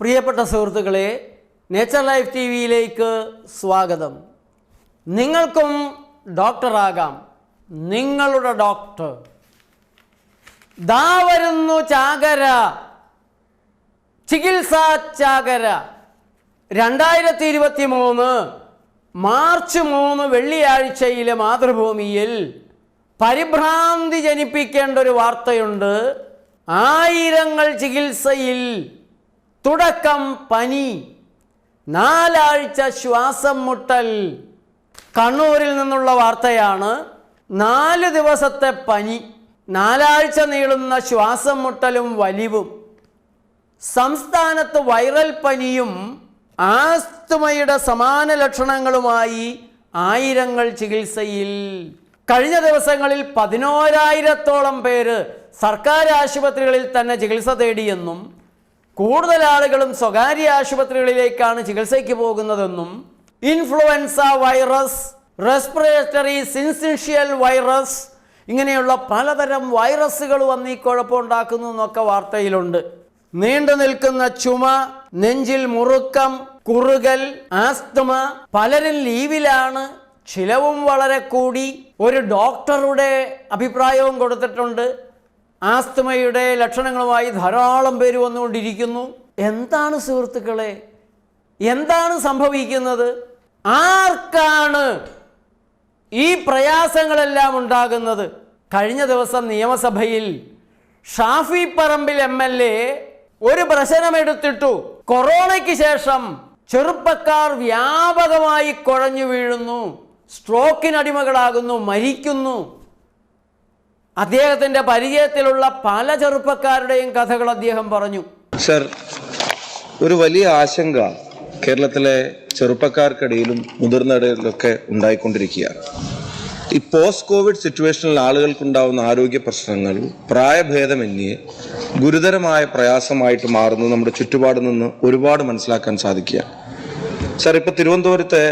പ്രിയപ്പെട്ട സുഹൃത്തുക്കളെ nature life T വിയിലേക്ക് സ്വാഗതം. നിങ്ങൾക്കും ഡോക്ടറാകാം. നിങ്ങളുടെ ഡോക്ടർ. ദാ വരുന്നു ചാകര. ചികിത്സാ ചാകര. രണ്ടായിരത്തി ഇരുപത്തി മൂന്ന് മാർച്ച് മൂന്ന് വെള്ളിയാഴ്ചയിലെ മാതൃഭൂമിയിൽ പരിഭ്രാന്തി ജനിപ്പിക്കേണ്ട ഒരു വാർത്തയുണ്ട്. ആയിരങ്ങൾ ചികിത്സയിൽ തുടക്കം പനി നാലാഴ്ച ശ്വാസം മുട്ടൽ കണ്ണൂരിൽ നിന്നുള്ള വാർത്തയാണ്. നാല് ദിവസത്തെ പനി നാലാഴ്ച നീളുന്ന ശ്വാസം മുട്ടലും വലിവും. സംസ്ഥാനത്ത് വൈറൽ പനിയും ആസ്തുമയുടെ സമാന ലക്ഷണങ്ങളുമായി ആയിരങ്ങൾ ചികിത്സയിൽ. കഴിഞ്ഞ ദിവസങ്ങളിൽ പതിനോരായിരത്തോളം പേര് സർക്കാർ ആശുപത്രികളിൽ തന്നെ ചികിത്സ തേടിയെന്നും കൂടുതൽ ആളുകളും സ്വകാര്യ ആശുപത്രികളിലേക്കാണ് ചികിത്സയ്ക്ക് പോകുന്നതെന്നും influenza virus respiratory syncytial virus ഇങ്ങനെയുള്ള പലതരം വൈറസുകൾ വന്ന് ഈ കുഴപ്പമുണ്ടാക്കുന്നു എന്നൊക്കെ വാർത്തയിലുണ്ട്. നീണ്ടു നിൽക്കുന്ന ചുമ നെഞ്ചിൽ മുറുക്കം കുറുകൽ ആസ്തമ പലരും ലീവിലാണ് ചിലവും വളരെ കൂടി. ഒരു ഡോക്ടറുടെ അഭിപ്രായവും കൊടുത്തിട്ടുണ്ട്. ആസ്തമയുടെ ലക്ഷണങ്ങളുമായി ധാരാളം പേര് വന്നുകൊണ്ടിരിക്കുന്നു. എന്താണ് സുഹൃത്തുക്കളെ? എന്താണ് സംഭവിക്കുന്നത്? ആർക്കാണ് ഈ പ്രയാസങ്ങളെല്ലാം ഉണ്ടാകുന്നത്? കഴിഞ്ഞ ദിവസം നിയമസഭയിൽ Shafi Parambil M L A ഒരു പ്രശ്നമെടുത്തിട്ടു. കൊറോണയ്ക്ക് ശേഷം ചെറുപ്പക്കാർ വ്യാപകമായി കുഴഞ്ഞു വീഴുന്നു. സ്ട്രോക്കിനടിമകളാകുന്നു മരിക്കുന്നു. അദ്ദേഹത്തിന്റെ പരിചയത്തിലുള്ള പല ചെറുപ്പക്കാരുടെയും കഥകൾ അദ്ദേഹം പറഞ്ഞു. സർ ഒരു വലിയ ആശങ്ക കേരളത്തിലെ ചെറുപ്പക്കാർക്കിടയിലും മുതിർന്നവരിലൊക്കെ ഉണ്ടായിക്കൊണ്ടിരിക്കുകയാണ്. ഈ പോസ്റ്റ് കോവിഡ് സിറ്റുവേഷനിൽ ആളുകൾക്കുണ്ടാവുന്ന ആരോഗ്യ പ്രശ്നങ്ങൾ പ്രായഭേദമന്യേ ഗുരുതരമായ പ്രയാസമായിട്ട് മാറുന്നത് നമ്മുടെ ചുറ്റുപാടിൽ നിന്ന് ഒരുപാട് മനസ്സിലാക്കാൻ സാധിക്കുക സർ ഇപ്പൊ തിരുവനന്തപുരത്തെ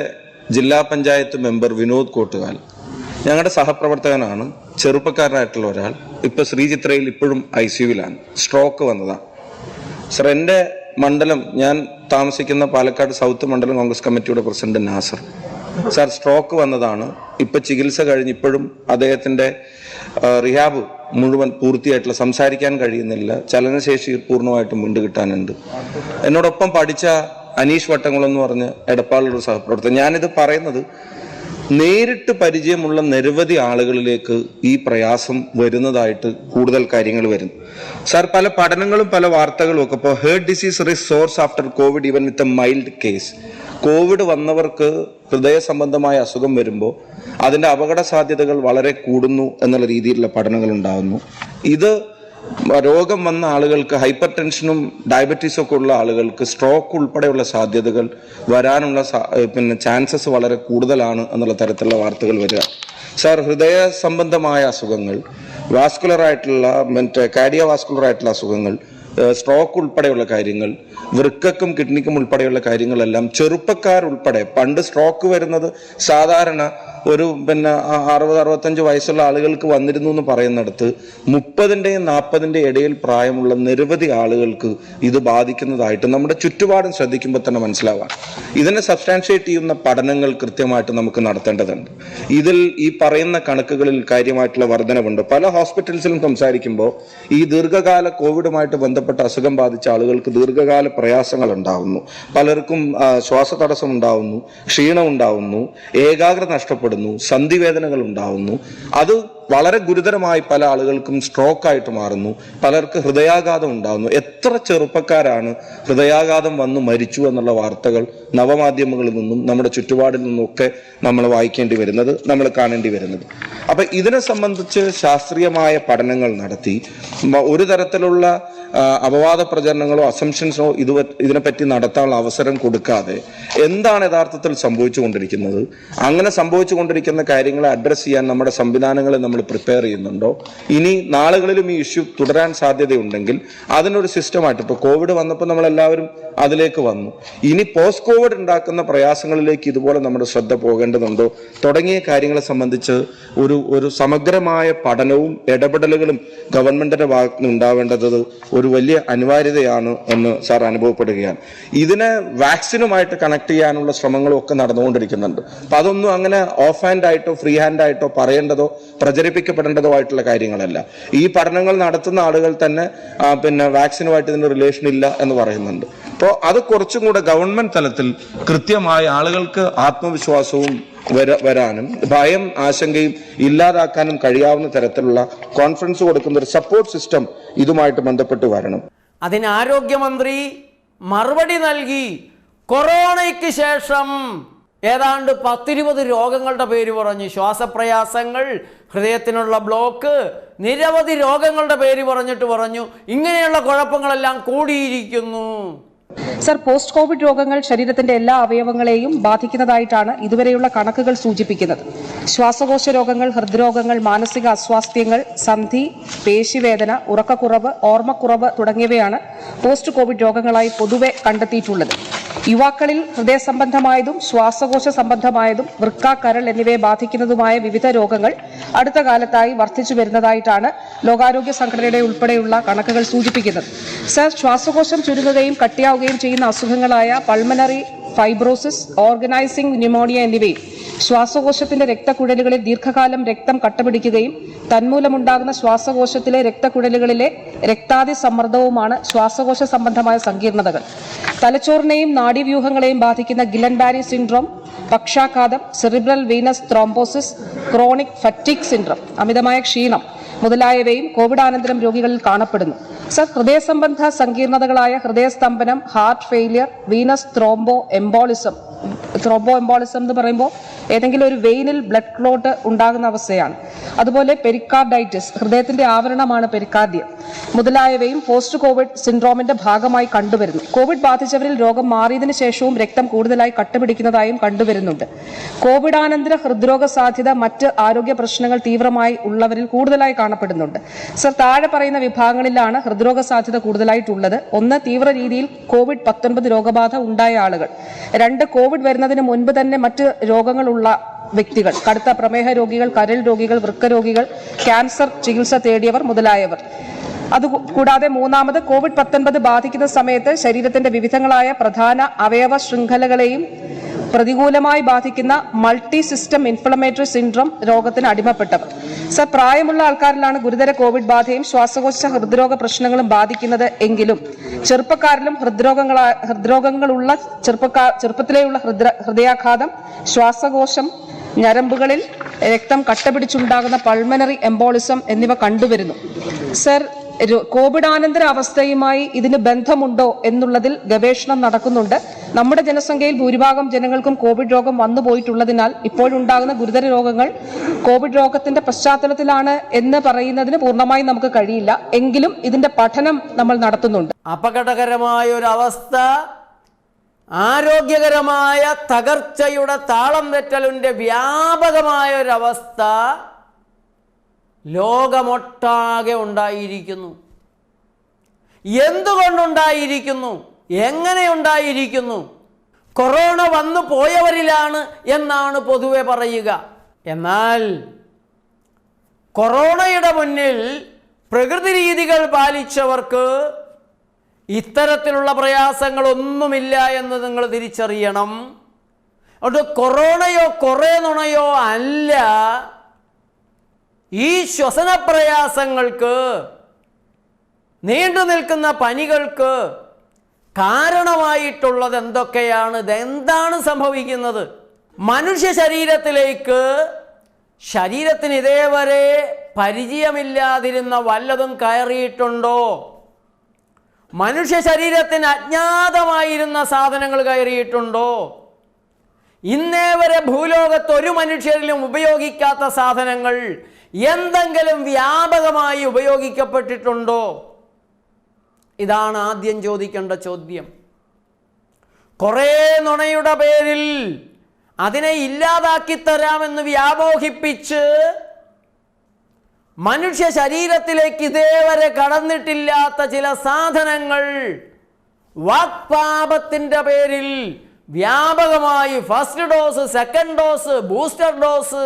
ജില്ലാ പഞ്ചായത്ത് മെമ്പർ വിനോദ് കോട്ടുകാൽ ഞങ്ങളുടെ സഹപ്രവർത്തകനാണ് ചെറുപ്പക്കാരനായിട്ടുള്ള ഒരാൾ. ഇപ്പൊ ശ്രീചിത്രയിൽ ഇപ്പോഴും ഐ സിയുവിലാണ് സ്ട്രോക്ക് വന്നതാണ് സർ എന്റെ മണ്ഡലം ഞാൻ താമസിക്കുന്ന പാലക്കാട് സൗത്ത് മണ്ഡലം കോൺഗ്രസ് കമ്മിറ്റിയുടെ പ്രസിഡന്റ് നാസർ. സാർ സ്ട്രോക്ക് വന്നതാണ്. ഇപ്പൊ ചികിത്സ കഴിഞ്ഞ് ഇപ്പോഴും അദ്ദേഹത്തിന്റെ റിഹാബ് മുഴുവൻ പൂർത്തിയായിട്ടുള്ള സംസാരിക്കാൻ കഴിയുന്നില്ല. ചലനശേഷി പൂർണമായിട്ടും വീണ്ടും കിട്ടാനുണ്ട്. എന്നോടൊപ്പം പഠിച്ച അനീഷ് വട്ടങ്ങളെന്ന് പറഞ്ഞ എടപ്പാളിലൊരു സഹപ്രവർത്തകൻ. ഞാനിത് പറയുന്നത് നേരിട്ട് പരിചയമുള്ള നിരവധി ആളുകളിലേക്ക് ഈ പ്രയാസം വരുന്നതായിട്ട് കൂടുതൽ കാര്യങ്ങൾ വരുന്നു സാർ പല പഠനങ്ങളും പല വാർത്തകളും ഒക്കെ ഇപ്പോൾ heart disease risk source after Covid even with a mild case Covid വന്നവർക്ക് ഹൃദയ സംബന്ധമായ അസുഖം വരുമ്പോൾ അതിന്റെ അപകട സാധ്യതകൾ വളരെ കൂടുന്നു എന്നുള്ള രീതിയിലുള്ള പഠനങ്ങൾ ഉണ്ടാകുന്നു ഇത് രോഗം വന്ന ആളുകൾക്ക് ഹൈപ്പർ ടെൻഷനും ഡയബറ്റീസും ഒക്കെ ഉള്ള ആളുകൾക്ക് സ്ട്രോക്ക് ഉൾപ്പെടെയുള്ള സാധ്യതകൾ വരാനുള്ള പിന്നെ ചാൻസസ് വളരെ കൂടുതലാണ് എന്നുള്ള തരത്തിലുള്ള വാർത്തകൾ വരിക. സാർ ഹൃദയ സംബന്ധമായ അസുഖങ്ങൾ വാസ്കുലർ ആയിട്ടുള്ള മറ്റേ കാർഡിയോ വാസ്കുലർ ആയിട്ടുള്ള അസുഖങ്ങൾ സ്ട്രോക്ക് ഉൾപ്പെടെയുള്ള കാര്യങ്ങൾ വൃക്കക്കും കിഡ്നിക്കും ഉൾപ്പെടെയുള്ള കാര്യങ്ങളെല്ലാം ചെറുപ്പക്കാർ ഉൾപ്പെടെ പണ്ട് സ്ട്രോക്ക് വരുന്നത് സാധാരണ ഒരു പിന്നെ അറുപത് അറുപത്തഞ്ച് വയസ്സുള്ള ആളുകൾക്ക് വന്നിരുന്നു എന്ന് പറയുന്നിടത്ത് മുപ്പതിന്റെയും നാൽപ്പതിന്റെയും ഇടയിൽ പ്രായമുള്ള നിരവധി ആളുകൾക്ക് ഇത് ബാധിക്കുന്നതായിട്ട് നമ്മുടെ ചുറ്റുപാടും ശ്രദ്ധിക്കുമ്പോൾ തന്നെ മനസ്സിലാവാം. ഇതിനെ സബ്സ്റ്റാൻഷിയേറ്റ് ചെയ്യുന്ന പഠനങ്ങൾ കൃത്യമായിട്ട് നമുക്ക് നടത്തേണ്ടതുണ്ട്. ഇതിൽ ഈ പറയുന്ന കണക്കുകളിൽ കാര്യമായിട്ടുള്ള വർധനവുണ്ട്. പല ഹോസ്പിറ്റൽസിലും സംസാരിക്കുമ്പോൾ ഈ ദീർഘകാല കോവിഡുമായിട്ട് ബന്ധപ്പെട്ട അസുഖം ബാധിച്ച ആളുകൾക്ക് ദീർഘകാല പ്രയാസങ്ങൾ ഉണ്ടാവുന്നു. പലർക്കും ശ്വാസതടസ്സം ഉണ്ടാവുന്നു ക്ഷീണം ഉണ്ടാവുന്നു ഏകാഗ്രത നഷ്ടപ്പെടുന്നു. സന്ധിവേദനകൾ ഉണ്ടാവുന്നു. അത് വളരെ ഗുരുതരമായി പല ആളുകൾക്കും സ്ട്രോക്ക് ആയിട്ട് മാറുന്നു. പലർക്ക് ഹൃദയാഘാതം ഉണ്ടാകുന്നു. എത്ര ചെറുപ്പക്കാരാണ് ഹൃദയാഘാതം വന്ന് മരിച്ചു എന്നുള്ള വാർത്തകൾ നവമാധ്യമങ്ങളിൽ നിന്നും നമ്മുടെ ചുറ്റുപാടിൽ നിന്നൊക്കെ നമ്മൾ വായിക്കേണ്ടി വരുന്നത് നമ്മൾ കാണേണ്ടി വരുന്നത്. അപ്പൊ ഇതിനെ സംബന്ധിച്ച് ശാസ്ത്രീയമായ പഠനങ്ങൾ നടത്തി. ഒരു തരത്തിലുള്ള അപവാദ പ്രചരണങ്ങളോ അസംഷൻസോ ഇത് ഇതിനെപ്പറ്റി നടത്താനുള്ള അവസരം കൊടുക്കാതെ എന്താണ് യഥാർത്ഥത്തിൽ സംഭവിച്ചുകൊണ്ടിരിക്കുന്നത്? അങ്ങനെ സംഭവിച്ചുകൊണ്ടിരിക്കുന്ന കാര്യങ്ങളെ അഡ്രസ്സ് ചെയ്യാൻ നമ്മുടെ സംവിധാനങ്ങളെ നമ്മൾ പ്രിപ്പയർ ചെയ്യുന്നുണ്ടോ? ഇനി നാളുകളിലും ഈ ഇഷ്യൂ തുടരാൻ സാധ്യതയുണ്ടെങ്കിൽ അതിനൊരു സിസ്റ്റമായിട്ട് ഇപ്പോൾ കോവിഡ് വന്നപ്പോൾ നമ്മൾ എല്ലാവരും അതിലേക്ക് വന്നു. ഇനി പോസ്റ്റ് കോവിഡ് ഉണ്ടാക്കുന്ന പ്രയാസങ്ങളിലേക്ക് ഇതുപോലെ നമ്മുടെ ശ്രദ്ധ പോകേണ്ടതുണ്ടോ? തുടങ്ങിയ കാര്യങ്ങളെ സംബന്ധിച്ച് ഒരു ഒരു സമഗ്രമായ പഠനവും ഇടപെടലുകളും ഗവൺമെന്റിന്റെ ഭാഗത്ത് നിന്ന് ഉണ്ടാവേണ്ടത് ഒരു വലിയ അനിവാര്യതയാണ് എന്ന് സാർ അനുഭവപ്പെടുകയാണ്. ഇതിനെ വാക്സിനുമായിട്ട് കണക്ട് ചെയ്യാനുള്ള ശ്രമങ്ങളും ഒക്കെ നടന്നുകൊണ്ടിരിക്കുന്നുണ്ട്. അപ്പൊ അതൊന്നും അങ്ങനെ ഓഫ് ഹാൻഡ് ആയിട്ടോ ഫ്രീ ഹാൻഡ് ആയിട്ടോ പറയേണ്ടതോ? പ്രചരിപ്പിക്കപ്പെടേണ്ടതോ ആയിട്ടുള്ള കാര്യങ്ങളല്ല. ഈ പഠനങ്ങൾ നടത്തുന്ന ആളുകൾ തന്നെ പിന്നെ വാക്സിനുമായിട്ട് ഇതിന് റിലേഷൻ ഇല്ല എന്ന് പറയുന്നുണ്ട്. അപ്പോൾ അത് കുറച്ചും കൂടെ ഗവൺമെന്റ് തലത്തിൽ കൃത്യമായി ആളുകൾക്ക് ആത്മവിശ്വാസവും വര- വരാനും ഭയം ആശങ്കയും ഇല്ലാതാക്കാനും കഴിയാവുന്ന തരത്തിലുള്ള കോൺഫറൻസ് കൊടുക്കുന്ന ഒരു സപ്പോർട്ട് സിസ്റ്റം ഇതുമായിട്ട് ബന്ധപ്പെട്ട് വരണം. അതിന് ആരോഗ്യമന്ത്രി മറുപടി നൽകി കൊറോണയ്ക്ക് ശേഷം ഏതാണ്ട് പത്തിരുപത് രോഗങ്ങളുടെ പേര് പറഞ്ഞു ശ്വാസപ്രയാസങ്ങൾ ഹൃദയത്തിനുള്ള ബ്ലോക്ക് നിരവധി രോഗങ്ങളുടെ പേര് പറഞ്ഞിട്ട് പറഞ്ഞു. ഇങ്ങനെയുള്ള കുഴപ്പങ്ങളെല്ലാം കൂടിയിരിക്കുന്നു. സർ പോസ്റ്റ് കോവിഡ് രോഗങ്ങൾ ശരീരത്തിന്റെ എല്ലാ അവയവങ്ങളെയും ബാധിക്കുന്നതായിട്ടാണ് ഇതുവരെയുള്ള കണക്കുകൾ സൂചിപ്പിക്കുന്നത്. ശ്വാസകോശ രോഗങ്ങൾ ഹൃദ്രോഗങ്ങൾ മാനസിക അസ്വാസ്ഥ്യങ്ങൾ സന്ധി പേശിവേദന ഉറക്കക്കുറവ് ഓർമ്മക്കുറവ് തുടങ്ങിയവയാണ് പോസ്റ്റ് കോവിഡ് രോഗങ്ങളായി പൊതുവെ കണ്ടെത്തിയിട്ടുള്ളത്. യുവാക്കളിൽ ഹൃദയ സംബന്ധമായതും ശ്വാസകോശ സംബന്ധമായതും വൃക്ക കരൾ എന്നിവയെ ബാധിക്കുന്നതുമായ വിവിധ രോഗങ്ങൾ അടുത്ത കാലത്തായി വർദ്ധിച്ചു വരുന്നതായിട്ടാണ് ലോകാരോഗ്യ സംഘടനയുടെ ഉൾപ്പെടെയുള്ള കണക്കുകൾ സൂചിപ്പിക്കുന്നത്. സർ ശ്വാസകോശം ചുരുങ്ങുകയും കട്ടിയാവുകയും ചെയ്യുന്ന അസുഖങ്ങളായ പൾമനറി ഫൈബ്രോസിസ് ഓർഗനൈസിംഗ് ന്യൂമോണിയ എന്നിവയും ശ്വാസകോശത്തിന്റെ രക്തക്കുഴലുകളിൽ ദീർഘകാലം രക്തം കട്ടപിടിക്കുകയും തന്മൂലമുണ്ടാകുന്ന ശ്വാസകോശത്തിലെ രക്തക്കുഴലുകളിലെ രക്താതി സമ്മർദ്ദവുമാണ് ശ്വാസകോശ സംബന്ധമായ സങ്കീർണതകൾ. തലച്ചോറിനെയും നാഡീവ്യൂഹങ്ങളെയും ബാധിക്കുന്ന ഗിലൻബാരി സിൻഡ്രോം പക്ഷാഘാതം cerebral venous thrombosis chronic fatigue syndrome അമിതമായ ക്ഷീണം മുതലായവയും കോവിഡാനന്തരം രോഗികളിൽ കാണപ്പെടുന്നു. സർ ഹൃദയ സംബന്ധ സങ്കീർണതകളായ ഹൃദയസ്തംഭനം heart failure venous thromboembolism thromboembolism എന്ന് പറയുമ്പോൾ ഏതെങ്കിലും ഒരു വെയിനിൽ ബ്ലഡ് ക്ലോട്ട് ഉണ്ടാകുന്ന അവസ്ഥയാണ്. അതുപോലെ പെരിക്കാർഡൈറ്റിസ് ഹൃദയത്തിന്റെ ആവരണമാണ് പെരിക്കാർഡിയം മുതലായവയും പോസ്റ്റ് കോവിഡ് സിൻഡ്രോമിന്റെ ഭാഗമായി കണ്ടുവരുന്നു. കോവിഡ് ബാധിച്ചവരിൽ രോഗം മാറിയതിനു ശേഷവും രക്തം കൂടുതലായി കട്ടുപിടിക്കുന്നതായും കണ്ടുവരുന്നുണ്ട്. കോവിഡാനന്തര ഹൃദ്രോഗ സാധ്യത മറ്റ് ആരോഗ്യ പ്രശ്നങ്ങൾ തീവ്രമായി ഉള്ളവരിൽ കൂടുതലായി കാണപ്പെടുന്നുണ്ട്. സർ താഴെ പറയുന്ന വിഭാഗങ്ങളിലാണ് ഹൃദ്രോഗ സാധ്യത കൂടുതലായിട്ടുള്ളത്. ഒന്ന് തീവ്ര രീതിയിൽ കോവിഡ് പത്തൊൻപത് രോഗബാധ ഉണ്ടായ ആളുകൾ. രണ്ട് കോവിഡ് വരുന്നതിന് മുൻപ് തന്നെ മറ്റ് രോഗങ്ങളുള്ള വ്യക്തികൾ കടുത്ത പ്രമേഹ രോഗികൾ കരൾ രോഗികൾ വൃക്ക രോഗികൾ ക്യാൻസർ ചികിത്സ തേടിയവർ മുതലായവർ. അത് കൂടാതെ മൂന്നാമത് കോവിഡ് പത്തൊൻപത് ബാധിക്കുന്ന സമയത്ത് ശരീരത്തിന്റെ വിവിധങ്ങളായ പ്രധാന അവയവ ശൃംഖലകളെയും പ്രതികൂലമായി ബാധിക്കുന്ന മൾട്ടി സിസ്റ്റം ഇൻഫ്ലമേറ്ററി സിൻഡ്രോം രോഗത്തിന് അടിമപ്പെട്ടവർ. സർ പ്രായമുള്ള ആൾക്കാരിലാണ് ഗുരുതര കോവിഡ് ബാധയും ശ്വാസകോശ ഹൃദ്രോഗ പ്രശ്നങ്ങളും ബാധിക്കുന്നത് എങ്കിലും ചെറുപ്പക്കാരിലും ഹൃദ്രോഗങ്ങൾ ഹൃദ്രോഗങ്ങളുള്ള ചെറുപ്പക്കാർ ചെറുപ്പത്തിലെയുള്ള ഹൃദയാഘാതം ശ്വാസകോശം ഞരമ്പുകളിൽ രക്തം കട്ടപിടിച്ചുണ്ടാകുന്ന പൾമനറി എംബോളിസം എന്നിവ കണ്ടുവരുന്നു. സർ കോവിഡാനന്തര അവസ്ഥയുമായി ഇതിന് ബന്ധമുണ്ടോ എന്നുള്ളതിൽ ഗവേഷണം നടക്കുന്നുണ്ട്. നമ്മുടെ ജനസംഖ്യയിൽ ഭൂരിഭാഗം ജനങ്ങൾക്കും കോവിഡ് രോഗം വന്നു പോയിട്ടുള്ളതിനാൽ ഇപ്പോഴുണ്ടാകുന്ന ഗുരുതര രോഗങ്ങൾ കോവിഡ് രോഗത്തിന്റെ പശ്ചാത്തലത്തിലാണ് എന്ന് പറയുന്നതിന് പൂർണമായി നമുക്ക് കഴിയില്ല. എങ്കിലും ഇതിന്റെ പഠനം നമ്മൾ നടത്തുന്നുണ്ട്. അപകടകരമായ ഒരു അവസ്ഥ ആരോഗ്യകരമായ തകർച്ചയുടെ താളം തെറ്റലിന്റെ വ്യാപകമായ ഒരവസ്ഥ ലോകമൊട്ടാകെ ഉണ്ടായിരിക്കുന്നു. എന്തുകൊണ്ടുണ്ടായിരിക്കുന്നു? എങ്ങനെ ഉണ്ടായിരിക്കുന്നു? കൊറോണ വന്നു പോയവരിലാണ് എന്നാണ് പൊതുവെ പറയുക. എന്നാൽ കൊറോണയുടെ മുന്നിൽ പ്രകൃതി രീതികൾ പാലിച്ചവർക്ക് ഇത്തരത്തിലുള്ള പ്രയാസങ്ങളൊന്നുമില്ല എന്ന് നിങ്ങൾ തിരിച്ചറിയണം. അതുകൊണ്ട് കൊറോണയോ കുറേ നുണയോ അല്ല. ഈ ശ്വസന പ്രയാസങ്ങൾക്ക് നീണ്ടു നിൽക്കുന്ന പനികൾക്ക് കാരണമായിട്ടുള്ളത് എന്തൊക്കെയാണ് ഇതെന്താണ് സംഭവിക്കുന്നത്? മനുഷ്യ ശരീരത്തിലേക്ക് ശരീരത്തിന് ഇതേവരെ പരിചയമില്ലാതിരുന്ന വല്ലതും കയറിയിട്ടുണ്ടോ? മനുഷ്യ ശരീരത്തിന് അജ്ഞാതമായിരുന്ന സാധനങ്ങൾ കയറിയിട്ടുണ്ടോ? ഇന്നേവരെ ഭൂലോകത്ത് ഒരു മനുഷ്യരിലും ഉപയോഗിക്കാത്ത സാധനങ്ങൾ എന്തെങ്കിലും വ്യാപകമായി ഉപയോഗിക്കപ്പെട്ടിട്ടുണ്ടോ? ഇതാണ് ആദ്യം ചോദിക്കേണ്ട ചോദ്യം. കുറേ നുണയുടെ പേരിൽ അതിനെ ഇല്ലാതാക്കി തരാമെന്ന് വ്യാമോഹിപ്പിച്ച് മനുഷ്യ ശരീരത്തിലേക്ക് ഇതേവരെ കടന്നിട്ടില്ലാത്ത ചില സാധനങ്ങൾ വാക്പാപത്തിന്റെ പേരിൽ വ്യാപകമായി first dose second dose booster dose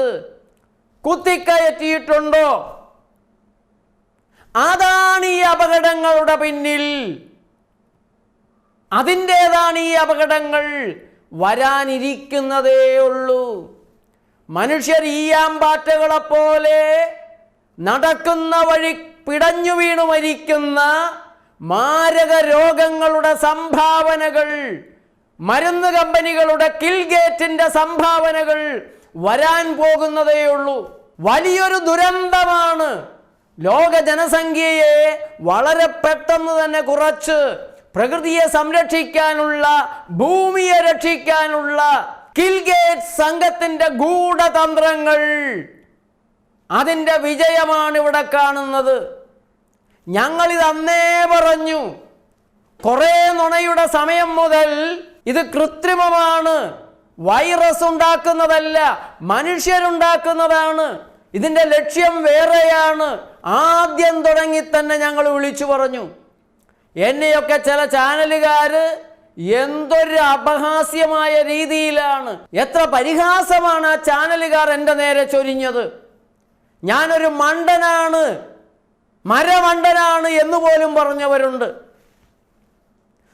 കുത്തിക്കയറ്റിയിട്ടുണ്ടോ? അതാണ് ഈ അപകടങ്ങളുടെ പിന്നിൽ. അതിന്റേതാണ് ഈ അപകടങ്ങൾ വരാനിരിക്കുന്നതേ ഉള്ളൂ. മനുഷ്യർ ഈയാമ്പാറ്റകളെപ്പോലെ നടക്കുന്ന വഴി പിടഞ്ഞു വീണു മരിക്കുന്ന മാരക രോഗങ്ങളുടെ സംഭാവനകൾ മരുന്ന് കമ്പനികളുടെ കിൽഗേറ്റിന്റെ സംഭാവനകൾ വരാൻ പോകുന്നതേയുള്ളൂ വലിയൊരു ദുരന്തമാണ്. ലോക ജനസംഖ്യയെ വളരെ പെട്ടെന്ന് തന്നെ കുറച്ച് പ്രകൃതിയെ സംരക്ഷിക്കാനുള്ള ഭൂമിയെ രക്ഷിക്കാനുള്ള കിൽഗേറ്റ് സംഘത്തിന്റെ ഗൂഢതന്ത്രങ്ങൾ അതിന്റെ വിജയമാണ് ഇവിടെ കാണുന്നത്. ഞങ്ങളിത് അന്നേ പറഞ്ഞു. കുറേ നുണയുടെ സമയം മുതൽ ഇത് കൃത്രിമമാണ്. വൈറസ് ഉണ്ടാക്കുന്നതല്ല മനുഷ്യരുണ്ടാക്കുന്നതാണ്. ഇതിന്റെ ലക്ഷ്യം വേറെയാണ്. ആദ്യം തുടങ്ങി തന്നെ ഞങ്ങൾ വിളിച്ചു പറഞ്ഞു. എന്നെയൊക്കെ ചില ചാനലുകാർ എന്തൊരു അപഹാസ്യമായ രീതിയിലാണ് എത്ര പരിഹാസമാണ് ആ ചാനലുകാർ എന്റെ നേരെ ചൊരിഞ്ഞത്. ഞാനൊരു മണ്ടനാണ് മരമണ്ടനാണ് എന്ന് പോലും പറഞ്ഞവരുണ്ട്.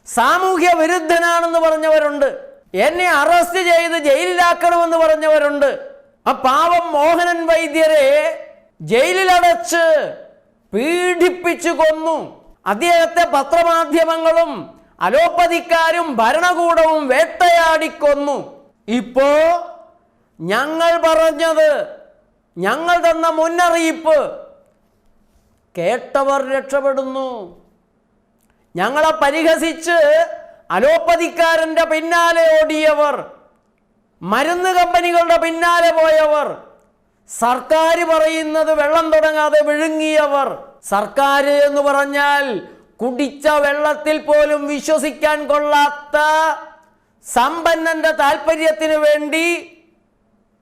സാമൂഹ്യ വിരുദ്ധനാണെന്ന് പറഞ്ഞവരുണ്ട്. എന്നെ അറസ്റ്റ് ചെയ്ത് ജയിലിലാക്കണമെന്ന് പറഞ്ഞവരുണ്ട്. ആ പാവം മോഹനൻ വൈദ്യരെ ജയിലിലടച്ച് പീഡിപ്പിച്ചു കൊന്നു. അദ്ദേഹത്തെ പത്രമാധ്യമങ്ങളും അലോപ്പതിക്കാരും ഭരണകൂടവും വേട്ടയാടിക്കൊന്നു ഇപ്പോ ഞങ്ങൾ പറഞ്ഞത് ഞങ്ങൾ തന്ന മുന്നറിയിപ്പ് കേട്ടവർ രക്ഷപ്പെടുന്നു. ഞങ്ങളെ പരിഹസിച്ച് അലോപ്പതിക്കാരന്റെ പിന്നാലെ ഓടിയവർ മരുന്ന് കമ്പനികളുടെ പിന്നാലെ പോയവർ സർക്കാർ പറയുന്നത് വെള്ളം തുടങ്ങാതെ വിഴുങ്ങിയവർ. സർക്കാർ എന്ന് പറഞ്ഞാൽ കുടിച്ച വെള്ളത്തിൽ പോലും വിശ്വസിക്കാൻ കൊള്ളാത്ത സമ്പന്നന്റെ താല്പര്യത്തിന് വേണ്ടി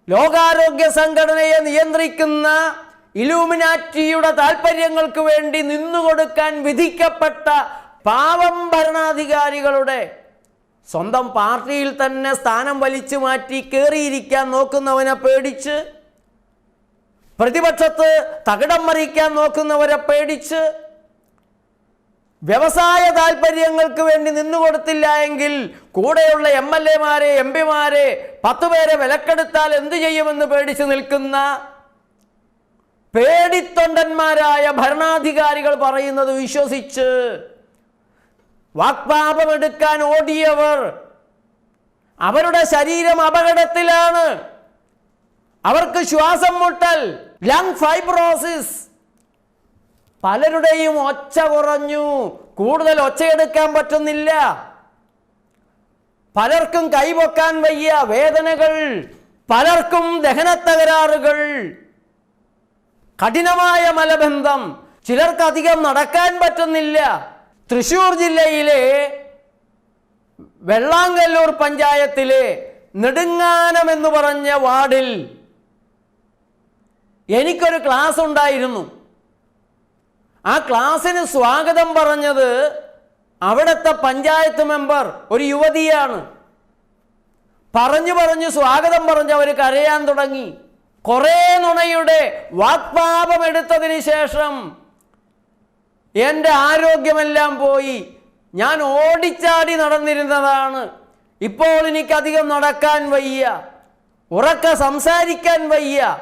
ലോകാരോഗ്യ സംഘടനയെ നിയന്ത്രിക്കുന്ന ഇലൂമിനാറ്റിയുടെ താല്പര്യങ്ങൾക്ക് വേണ്ടി നിന്നുകൊടുക്കാൻ വിധിക്കപ്പെട്ട പാവം ഭരണാധികാരികളുടെ സ്വന്തം പാർട്ടിയിൽ തന്നെ സ്ഥാനം വലിച്ചു മാറ്റി കയറിയിരിക്കാൻ നോക്കുന്നവനെ പേടിച്ച് പ്രതിപക്ഷത്ത് തകിടം മറിക്കാൻ നോക്കുന്നവരെ പേടിച്ച് വ്യവസായ താല്പര്യങ്ങൾക്ക് വേണ്ടി നിന്നുകൊടുത്തില്ല എങ്കിൽ കൂടെയുള്ള എം എൽ എമാരെ എം പിമാരെ പത്തു പേരെ വിലക്കെടുത്താൽ എന്തു ചെയ്യുമെന്ന് പേടിച്ചു നിൽക്കുന്ന പേടിത്തൊണ്ടന്മാരായ ഭരണാധികാരികൾ പറയുന്നത് വിശ്വസിച്ച് വാക്പാപമെടുക്കാൻ ഓടിയവർ അവരുടെ ശരീരം അപകടത്തിലാണ്. അവർക്ക് ശ്വാസം മുട്ടൽ ലങ് ഫൈബ്രോസിസ് പലരുടെയും ഒച്ച കുറഞ്ഞു. കൂടുതൽ ഒച്ചയെടുക്കാൻ പറ്റുന്നില്ല. പലർക്കും കൈപൊക്കാൻ വയ്യ വേദനകൾ പലർക്കും ദഹനത്തകരാറുകൾ കഠിനമായ മലബന്ധം. ചിലർക്ക് അധികം നടക്കാൻ പറ്റുന്നില്ല. തൃശൂർ ജില്ലയിലെ വെള്ളാങ്കല്ലൂർ പഞ്ചായത്തിലെ നെടുങ്ങാനം എന്ന് പറഞ്ഞ വാർഡിൽ എനിക്കൊരു ക്ലാസ് ഉണ്ടായിരുന്നു. ആ ക്ലാസ്സിന് സ്വാഗതം പറഞ്ഞത് അവിടുത്തെ പഞ്ചായത്ത് മെമ്പർ ഒരു യുവതിയാണ്. പറഞ്ഞു പറഞ്ഞു സ്വാഗതം പറഞ്ഞ് അവർ കരയാൻ തുടങ്ങി. കുറേ നുണയുടെ വാക്പാപം എടുത്തതിന് ശേഷം എന്റെ ആരോഗ്യമെല്ലാം പോയി. ഞാൻ ഓടിച്ചാടി നടന്നിരുന്നതാണ്. ഇപ്പോൾ എനിക്കധികം നടക്കാൻ വയ്യ. ഉറക്ക സംസാരിക്കാൻ വയ്യ.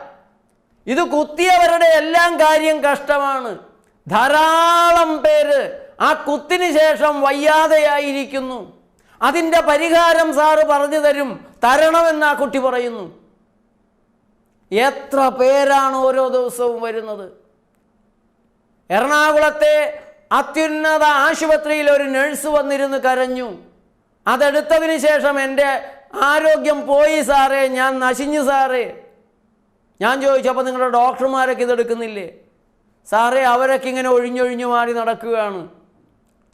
ഇത് കുത്തിയവരുടെ എല്ലാം കാര്യം കഷ്ടമാണ്. ധാരാളം പേര് ആ കുത്തിന് ശേഷം വയ്യാതെയായിരിക്കുന്നു. അതിന്റെ പരിഹാരം സാറ് പറഞ്ഞു തരും തരണമെന്ന് ആ കുട്ടി പറയുന്നു. എത്ര പേരാണ് ഓരോ ദിവസവും വരുന്നത്? എറണാകുളത്തെ അത്യുന്നത ആശുപത്രിയിൽ ഒരു നഴ്സ് വന്നിരുന്ന് കരഞ്ഞു. അതെടുത്തതിന് ശേഷം എന്റെ ആരോഗ്യം പോയി സാറേ ഞാൻ നശിഞ്ഞു സാറേ. ഞാൻ ചോദിച്ചപ്പോൾ നിങ്ങളുടെ ഡോക്ടർമാരൊക്കെ ഇതെടുക്കുന്നില്ലേ സാറേ അവരൊക്കെ ഇങ്ങനെ ഒഴിഞ്ഞൊഴിഞ്ഞു മാറി നടക്കുകയാണ്.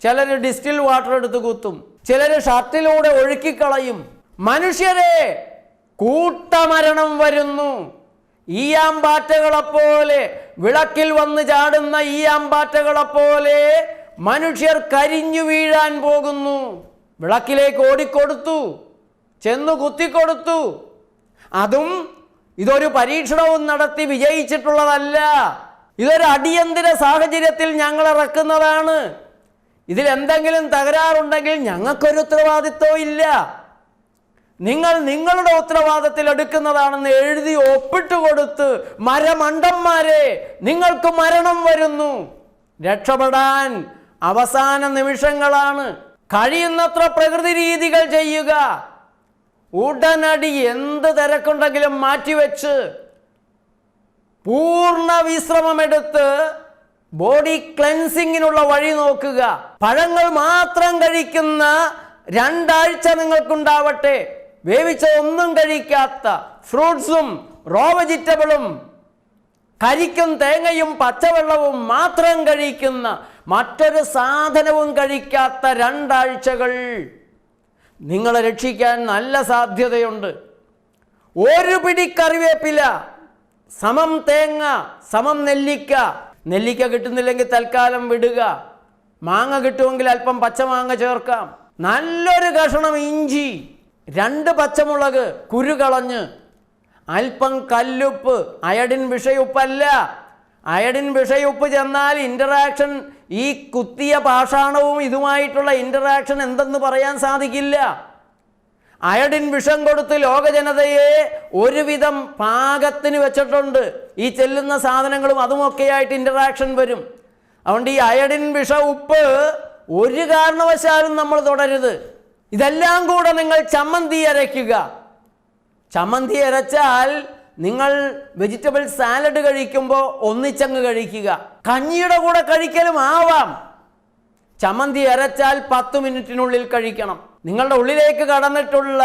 ചിലർ ഡിസ്റ്റിൽ വാട്ടർ എടുത്ത് കുത്തും. ചിലർ ഷർട്ടിലൂടെ ഒഴുക്കിക്കളയും. മനുഷ്യരെ കൂട്ടമരണം വരുന്നു. ഈയാമ്പാറ്റകളെപ്പോലെ വിളക്കിൽ വന്ന് ചാടുന്ന ഈയാമ്പാറ്റകളെപ്പോലെ മനുഷ്യർ കരിഞ്ഞു വീഴാൻ പോകുന്നു. വിളക്കിലേക്ക് ഓടിക്കൊടുത്തു ചെന്നു കുത്തിക്കൊടുത്തു. അതും ഇതൊരു പരീക്ഷണവും നടത്തി വിജയിച്ചിട്ടുള്ളതല്ല. ഇതൊരു അടിയന്തര സാഹചര്യത്തിൽ ഞങ്ങൾ ഇറക്കുന്നതാണ്. ഇതിൽ എന്തെങ്കിലും തകരാറുണ്ടെങ്കിൽ ഞങ്ങൾക്കൊരു ഉത്തരവാദിത്വം ഇല്ല. നിങ്ങൾ നിങ്ങളുടെ ഉത്തരവാദിത്തത്തിൽ എടുക്കുന്നതാണെന്ന് എഴുതി ഒപ്പിട്ട് കൊടുത്ത് മരമണ്ടന്മാരെ നിങ്ങൾക്ക് മരണം വരുന്നു. രക്ഷപ്പെടാൻ അവസാന നിമിഷങ്ങളാണ്. കഴിയുന്നത്ര പ്രകൃതി രീതികൾ ചെയ്യുക. ഉടനടി എന്ത് തിരക്കുണ്ടെങ്കിലും മാറ്റിവെച്ച് പൂർണ വിശ്രമമെടുത്ത് ബോഡി ക്ലെൻസിങ്ങിനുള്ള വഴി നോക്കുക. പഴങ്ങൾ മാത്രം കഴിക്കുന്ന രണ്ടാഴ്ച നിങ്ങൾക്കുണ്ടാവട്ടെ. വേവിച്ച ഒന്നും കഴിക്കാത്ത ഫ്രൂട്ട്സും റോ വെജിറ്റബിളും കരിക്കും തേങ്ങയും പച്ചവെള്ളവും മാത്രം കഴിക്കുന്ന മറ്റൊരു സാധനവും കഴിക്കാത്ത രണ്ടാഴ്ചകൾ. നിങ്ങളെ രക്ഷിക്കാൻ നല്ല സാധ്യതയുണ്ട്. ഒരു പിടി കറിവേപ്പില സമം തേങ്ങ സമം നെല്ലിക്ക. നെല്ലിക്ക കിട്ടുന്നില്ലെങ്കിൽ തൽക്കാലം വിടുക. മാങ്ങ കിട്ടുമെങ്കിൽ അല്പം പച്ചമാങ്ങ ചേർക്കാം. നല്ലൊരു കഷണം ഇഞ്ചി. രണ്ട് പച്ചമുളക് കുരു കളഞ്ഞ്. അല്പം കല്ലുപ്പ് അയഡിൻ വിഷയുപ്പല്ല. അയഡിൻ വിഷയുപ്പ് ചെന്നാൽ ഇന്ററാക്ഷൻ ഈ കുത്തിയ പാഷാണവും ഇതുമായിട്ടുള്ള ഇന്ററാക്ഷൻ എന്തെന്ന് പറയാൻ സാധിക്കില്ല. അയഡിൻ വിഷം കൊടുത്ത് ലോക ജനതയെ ഒരുവിധം പാകത്തിന് വെച്ചിട്ടുണ്ട്. ഈ ചെല്ലുന്ന സാധനങ്ങളും അതുമൊക്കെയായിട്ട് ഇന്ററാക്ഷൻ വരും. അതുകൊണ്ട് ഈ അയഡിൻ വിഷ ഉപ്പ് ഒരു കാരണവശാലും നമ്മൾ തുടരുത്. ഇതെല്ലാം കൂടെ നിങ്ങൾ ചമ്മന്തി അരയ്ക്കുക. ചമ്മന്തി അരച്ചാൽ നിങ്ങൾ വെജിറ്റബിൾ സാലഡ് കഴിക്കുമ്പോൾ ഒന്നിച്ചങ്ങ് കഴിക്കുക. കഞ്ഞിയുടെ കൂടെ കഴിക്കലും ആവാം. ചമ്മന്തി അരച്ചാൽ പത്ത് മിനിറ്റിനുള്ളിൽ കഴിക്കണം. നിങ്ങളുടെ ഉള്ളിലേക്ക് കടന്നിട്ടുള്ള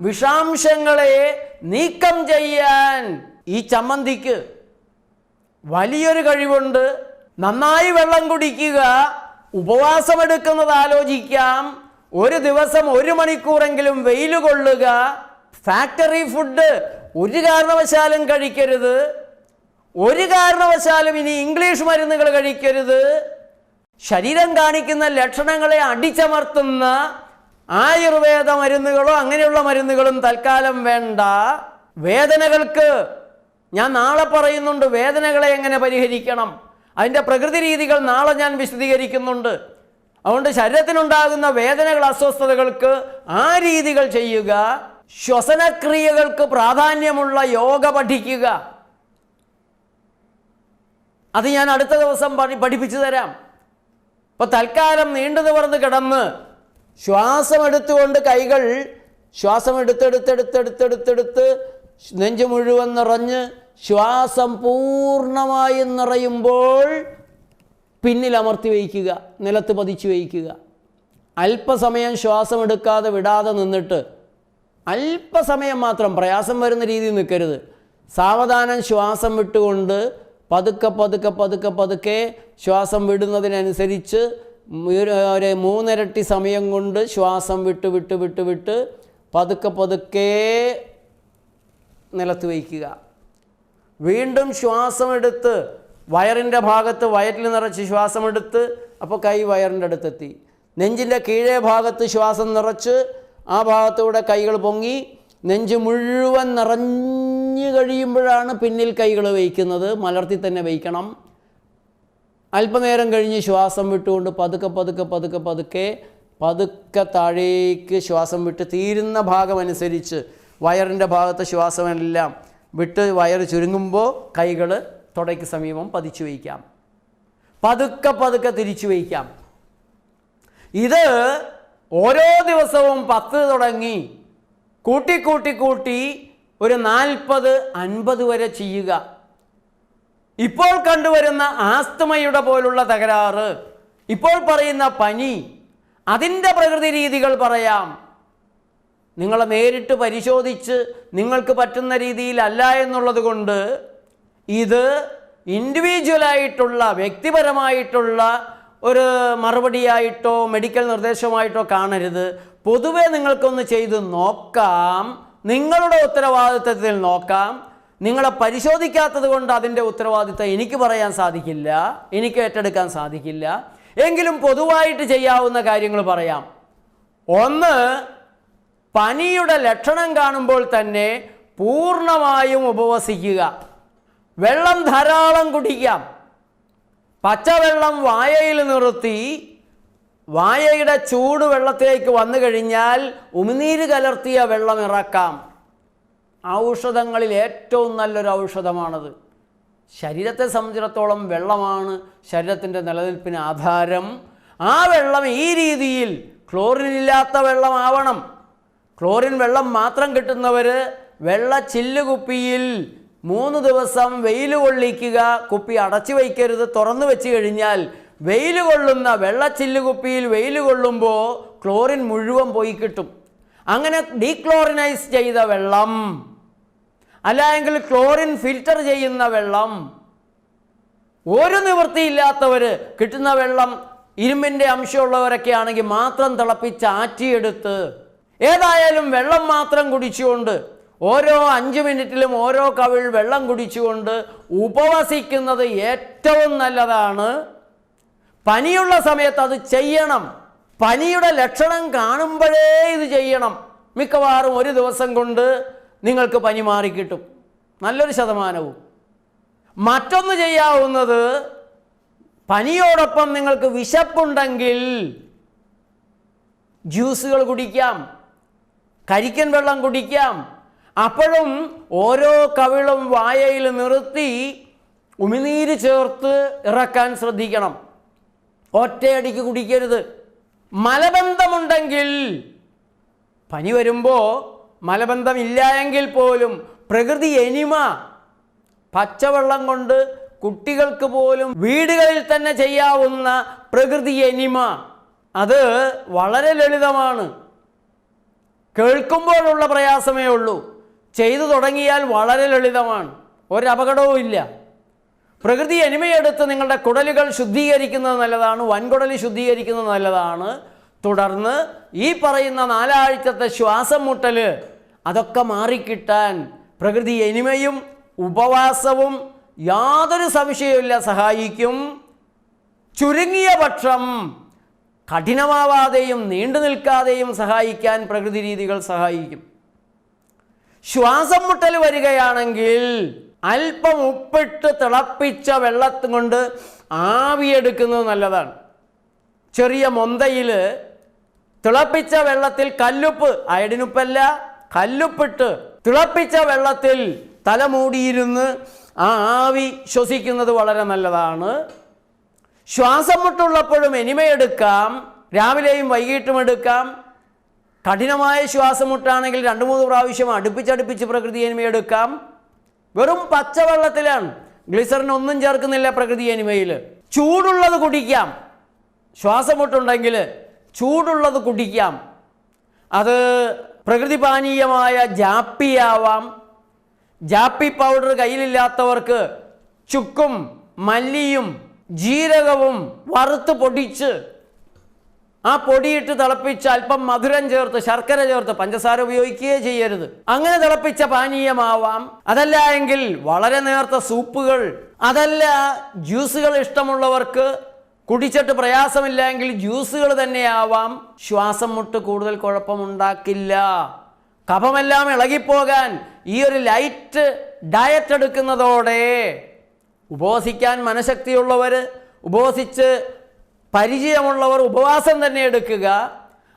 വിഷാംശങ്ങളെ നീക്കം ചെയ്യാൻ ഈ ചമ്മന്തിക്ക് വലിയൊരു കഴിവുണ്ട്. നന്നായി വെള്ളം കുടിക്കുക ഉപവാസമെടുക്കുന്നത് ആലോചിക്കാം. ഒരു ദിവസം ഒരു മണിക്കൂറെങ്കിലും വെയിൽ കൊള്ളുക ഫാക്ടറി ഫുഡ് ഒരു കാരണവശാലും കഴിക്കരുത് ഒരു കാരണവശാലും ഇനി ഇംഗ്ലീഷ് മരുന്നുകൾ കഴിക്കരുത്. ശരീരം കാണിക്കുന്ന ലക്ഷണങ്ങളെ അടിച്ചമർത്തുന്ന ആയുർവേദ മരുന്നുകളോ അങ്ങനെയുള്ള മരുന്നുകളും തൽക്കാലം വേണ്ട. വേദനകൾക്ക് ഞാൻ നാളെ പറയുന്നുണ്ട് വേദനകളെ എങ്ങനെ പരിഹരിക്കണം? അതിന്റെ പ്രകൃതി രീതികൾ നാളെ ഞാൻ വിശദീകരിക്കുന്നുണ്ട്. അതുകൊണ്ട് ശരീരത്തിനുണ്ടാകുന്ന വേദനകൾ അസ്വസ്ഥതകൾക്ക് ആ രീതികൾ ചെയ്യുക. ശ്വസനക്രിയകൾക്ക് പ്രാധാന്യമുള്ള യോഗ പഠിക്കുക. അത് ഞാൻ അടുത്ത ദിവസം പഠി പഠിപ്പിച്ചു തരാം. ഇപ്പൊ തൽക്കാലം നീണ്ടു നിവർന്ന് കിടന്ന് ശ്വാസം എടുത്തുകൊണ്ട് കൈകൾ ശ്വാസം എടുത്തെടുത്തെടുത്തെടുത്തെടുത്തെടുത്ത് നെഞ്ച് മുഴുവൻ നിറഞ്ഞ് ശ്വാസം പൂർണമായും നിറയുമ്പോൾ പിന്നിൽ അമർത്തി വയ്ക്കുക നിലത്ത് പതിച്ചു വയ്ക്കുക. അല്പസമയം ശ്വാസമെടുക്കാതെ വിടാതെ നിന്നിട്ട് അല്പസമയം മാത്രം പ്രയാസം വരുന്ന രീതിയിൽ നിൽക്കരുത്. സാവധാനം ശ്വാസം വിട്ടുകൊണ്ട് പതുക്കെ പതുക്കെ പതുക്കെ പതുക്കെ ശ്വാസം വിടുന്നതിനനുസരിച്ച് ഒരു മൂന്നിരട്ടി സമയം കൊണ്ട് ശ്വാസം വിട്ട് വിട്ട് വിട്ട് വിട്ട് പതുക്കെ പതുക്കെ നിലത്ത് വയ്ക്കുക. വീണ്ടും ശ്വാസമെടുത്ത് വയറിന്റെ ഭാഗത്ത് വയറ്റിൽ നിറച്ച് ശ്വാസമെടുത്ത് അപ്പോൾ കൈ വയറിന്റെ അടുത്തെത്തി. നെഞ്ചിന്റെ കീഴേ ഭാഗത്ത് ശ്വാസം നിറച്ച് ആ ഭാഗത്തൂടെ കൈകൾ പൊങ്ങി. നെഞ്ച് മുഴുവൻ നിറഞ്ഞു കഴിയുമ്പോഴാണ് പിന്നിൽ കൈകൾ വയ്ക്കുന്നത്. മലർത്തി തന്നെ വയ്ക്കണം. അല്പനേരം കഴിഞ്ഞ് ശ്വാസം വിട്ടുകൊണ്ട് പതുക്കെ പതുക്കെ പതുക്കെ പതുക്കെ പതുക്കെ താഴേക്ക് ശ്വാസം വിട്ട് തീരുന്ന ഭാഗമനുസരിച്ച് വയറിന്റെ ഭാഗത്ത് ശ്വാസമെല്ലാം വിട്ട് വയറ് ചുരുങ്ങുമ്പോൾ കൈകൾ തുടയ്ക്ക് സമീപം പതിച്ചു വയ്ക്കാം. പതുക്കെ പതുക്കെ തിരിച്ചു വയ്ക്കാം. ഇത് ഓരോ ദിവസവും പത്ത് തുടങ്ങി കൂട്ടി കൂട്ടി കൂട്ടി ഒരു നാൽപ്പത് അൻപത് വരെ ചെയ്യുക. ഇപ്പോൾ കണ്ടുവരുന്ന ആസ്തമയുടെ പോലുള്ള തകരാറ് ഇപ്പോൾ പറയുന്ന പനി അതിന്റെ പ്രകൃതി രീതികൾ പറയാം. നിങ്ങളെ നേരിട്ട് പരിശോധിച്ച് നിങ്ങൾക്ക് പറ്റുന്ന രീതിയിലല്ല എന്നുള്ളത് കൊണ്ട് ഇത് ഇൻഡിവിജ്വലായിട്ടുള്ള വ്യക്തിപരമായിട്ടുള്ള ഒരു മറുപടിയായിട്ടോ മെഡിക്കൽ നിർദ്ദേശമായിട്ടോ കാണരുത്. പൊതുവെ നിങ്ങൾക്കൊന്ന് ചെയ്ത് നോക്കാം. നിങ്ങളുടെ ഉത്തരവാദിത്തത്തിൽ നോക്കാം. നിങ്ങളെ പരിശോധിക്കാത്തത് കൊണ്ട് അതിന്റെ ഉത്തരവാദിത്തം എനിക്ക് പറയാൻ സാധിക്കില്ല. എനിക്ക് ഏറ്റെടുക്കാൻ സാധിക്കില്ല. എങ്കിലും പൊതുവായിട്ട് ചെയ്യാവുന്ന കാര്യങ്ങൾ പറയാം. ഒന്ന് പനിയുടെ ലക്ഷണം കാണുമ്പോൾ തന്നെ പൂർണമായും ഉപവസിക്കുക. വെള്ളം ധാരാളം കുടിക്കാം. പച്ചവെള്ളം വായയിൽ നിർത്തി വായയുടെ ചൂട് വെള്ളത്തിലേക്ക് വന്നു കഴിഞ്ഞാൽ ഉമിനീര് കലർത്തിയ വെള്ളം ഇറക്കാം. ഔഷധങ്ങളിൽ ഏറ്റവും നല്ലൊരു ഔഷധമാണത്. ശരീരത്തെ സംബന്ധിച്ചിടത്തോളം വെള്ളമാണ് ശരീരത്തിന്റെ നിലനിൽപ്പിന് ആധാരം. ആ വെള്ളം ഈ രീതിയിൽ ക്ലോറിൻ ഇല്ലാത്ത വെള്ളമാവണം. ക്ലോറിൻ വെള്ളം മാത്രം കിട്ടുന്നവർ വെള്ള ചില്ല് കുപ്പിയിൽ മൂന്ന് ദിവസം വെയിൽ കൊള്ളിക്കുക കുപ്പി അടച്ചു വയ്ക്കരുത്. തുറന്നു വെച്ച് കഴിഞ്ഞാൽ വെയിൽ കൊള്ളുന്ന വെള്ളച്ചില്ല് കുപ്പിയിൽ വെയിൽ കൊള്ളുമ്പോൾ ക്ലോറിൻ മുഴുവൻ പോയി കിട്ടും. അങ്ങനെ ഡീക്ലോറിനൈസ് ചെയ്ത വെള്ളം അല്ലെങ്കിൽ ക്ലോറിൻ ഫിൽറ്റർ ചെയ്യുന്ന വെള്ളം ഒരു നിവൃത്തിയില്ലാത്തവർ കിട്ടുന്ന വെള്ളം ഇരുമ്പിന്റെ അംശമുള്ളവരൊക്കെ ആണെങ്കിൽ മാത്രം തിളപ്പിച്ച് ആറ്റിയെടുത്ത് ഏതായാലും വെള്ളം മാത്രം കുടിച്ചുകൊണ്ട് ഓരോ അഞ്ച് മിനിറ്റിലും ഓരോ കവിൾ വെള്ളം കുടിച്ചുകൊണ്ട് ഉപവസിക്കുന്നത് ഏറ്റവും നല്ലതാണ്. പനിയുള്ള സമയത്ത് അത് ചെയ്യണം. പനിയുടെ ലക്ഷണം കാണുമ്പോഴേ ഇത് ചെയ്യണം. മിക്കവാറും ഒരു ദിവസം കൊണ്ട് നിങ്ങൾക്ക് പനി മാറിക്കിട്ടും നല്ലൊരു ശതമാനവും. മറ്റൊന്ന് ചെയ്യാവുന്നത് പനിയോടൊപ്പം നിങ്ങൾക്ക് വിശപ്പുണ്ടെങ്കിൽ ജ്യൂസുകൾ കുടിക്കാം. കരിക്കൻ വെള്ളം കുടിക്കാം. അപ്പോഴും ഓരോ കവിളും വായയിൽ നിർത്തി ഉമിനീര് ചേർത്ത് ഇറക്കാൻ ശ്രദ്ധിക്കണം. ഒറ്റയടിക്ക് കുടിക്കരുത്. മലബന്ധമുണ്ടെങ്കിൽ പനി വരുമ്പോൾ മലബന്ധമില്ല എങ്കിൽ പോലും പ്രകൃതി എനിമ പച്ചവെള്ളം കൊണ്ട് കുട്ടികൾക്ക് പോലും വീടുകളിൽ തന്നെ ചെയ്യാവുന്ന പ്രകൃതി എനിമ. അത് വളരെ ലളിതമാണ്. കേൾക്കുമ്പോഴുള്ള പ്രയാസമേ ഉള്ളൂ. ചെയ്തു തുടങ്ങിയാൽ വളരെ ലളിതമാണ്. ഒരപകടവും ഇല്ല. പ്രകൃതി എനിമയെടുത്ത് നിങ്ങളുടെ കുടലുകൾ ശുദ്ധീകരിക്കുന്നത് നല്ലതാണ് വൻകുടൽ ശുദ്ധീകരിക്കുന്നത് നല്ലതാണ്. തുടർന്ന് ഈ പറയുന്ന നാലാഴ്ചത്തെ ശ്വാസം മുട്ടൽ അതൊക്കെ മാറിക്കിട്ടാൻ പ്രകൃതി എനിമയും ഉപവാസവും യാതൊരു സംശയവുമില്ല സഹായിക്കും. ചുരുങ്ങിയ പക്ഷം കഠിനമാവാതെയും നീണ്ടു നിൽക്കാതെയും സഹായിക്കാൻ പ്രകൃതി രീതികൾ സഹായിക്കും. ശ്വാസം മുട്ടൽ വരികയാണെങ്കിൽ അല്പം ഉപ്പിട്ട് തിളപ്പിച്ച വെള്ളത്തും കൊണ്ട് ആവിയെടുക്കുന്നത് നല്ലതാണ്. ചെറിയ മൊന്തയിൽ തിളപ്പിച്ച വെള്ളത്തിൽ കല്ലുപ്പ് അയഡിനുപ്പല്ല കല്ലുപ്പിട്ട് തിളപ്പിച്ച വെള്ളത്തിൽ തലമൂടിയിരുന്ന് ആ ആവി ശ്വസിക്കുന്നത് വളരെ നല്ലതാണ്. ശ്വാസം മുട്ടുള്ളപ്പോഴും എനിമയെടുക്കാം രാവിലെയും വൈകിട്ടും എടുക്കാം കഠിനമായ ശ്വാസമുട്ടാണെങ്കിൽ രണ്ട് മൂന്ന് പ്രാവശ്യം അടുപ്പിച്ചടുപ്പിച്ച് പ്രകൃതി എനിമയെടുക്കാം വെറും പച്ചവെള്ളത്തിലാണ് ഗ്ലിസറിൻ ഒന്നും ചേർക്കുന്നില്ല പ്രകൃതി എനിമയിൽ ചൂടുള്ളത് കുടിക്കാം. ശ്വാസമുട്ടുണ്ടെങ്കിൽ ചൂടുള്ളത് കുടിക്കാം. അത് പ്രകൃതി പാനീയമായ ജാപ്പിയാവാം. ജാപ്പി പൗഡർ കയ്യിലില്ലാത്തവർക്ക് ചുക്കും മല്ലിയും ജീരകവും വറുത്ത് പൊടിച്ച് ആ പൊടിയിട്ട് തിളപ്പിച്ച് അല്പം മധുരം ചേർത്ത് ശർക്കര ചേർത്ത് പഞ്ചസാര ഉപയോഗിക്കുകയേ ചെയ്യരുത്. അങ്ങനെ തിളപ്പിച്ച പാനീയമാവാം. അതല്ല എങ്കിൽ വളരെ നേർത്ത സൂപ്പുകൾ അതല്ല ജ്യൂസുകൾ ഇഷ്ടമുള്ളവർക്ക് കുടിച്ചിട്ട് പ്രയാസമില്ല എങ്കിൽ ജ്യൂസുകൾ തന്നെയാവാം. ശ്വാസം മുട്ട് കൂടുതൽ കുഴപ്പമുണ്ടാക്കില്ല. കഫമെല്ലാം ഇളകിപ്പോകാൻ ഈ ഒരു ലൈറ്റ് ഡയറ്റ് എടുക്കുന്നതോടെ ഉപവസിക്കാൻ മനഃശക്തിയുള്ളവർ ഉപവസിച്ച് പരിചയമുള്ളവർ ഉപവാസം തന്നെ എടുക്കുക.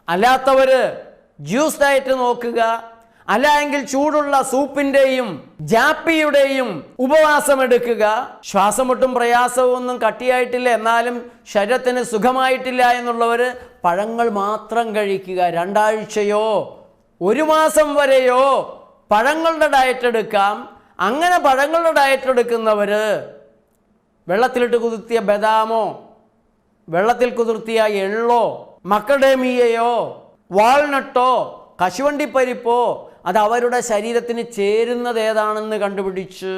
അല്ലാത്തവർ ജ്യൂസ് ഡയറ്റ് നോക്കുക. അല്ല എങ്കിൽ ചൂടുള്ള സൂപ്പിന്റെയും ജാപ്പിയുടെയും ഉപവാസം എടുക്കുക. ശ്വാസമുട്ടും പ്രയാസവും ഒന്നും കട്ടിയായിട്ടില്ല. എന്നാലും ശരീരത്തിന് സുഖമായിട്ടില്ല എന്നുള്ളവർ പഴങ്ങൾ മാത്രം കഴിക്കുക. രണ്ടാഴ്ചയോ ഒരു മാസം വരെയോ പഴങ്ങളുടെ ഡയറ്റ് എടുക്കാം. അങ്ങനെ പഴങ്ങളുടെ ഡയറ്റ് എടുക്കുന്നവർ വെള്ളത്തിലിട്ട് കുതിർത്തിയ ബദാമോ വെള്ളത്തിൽ കുതിർത്തിയ എള്ളോ മക്കഡേമിയയോ വാൾനട്ടോ കശുവണ്ടിപ്പരിപ്പോ അത് അവരുടെ ശരീരത്തിന് ചേരുന്നത് ഏതാണെന്ന് കണ്ടുപിടിച്ച്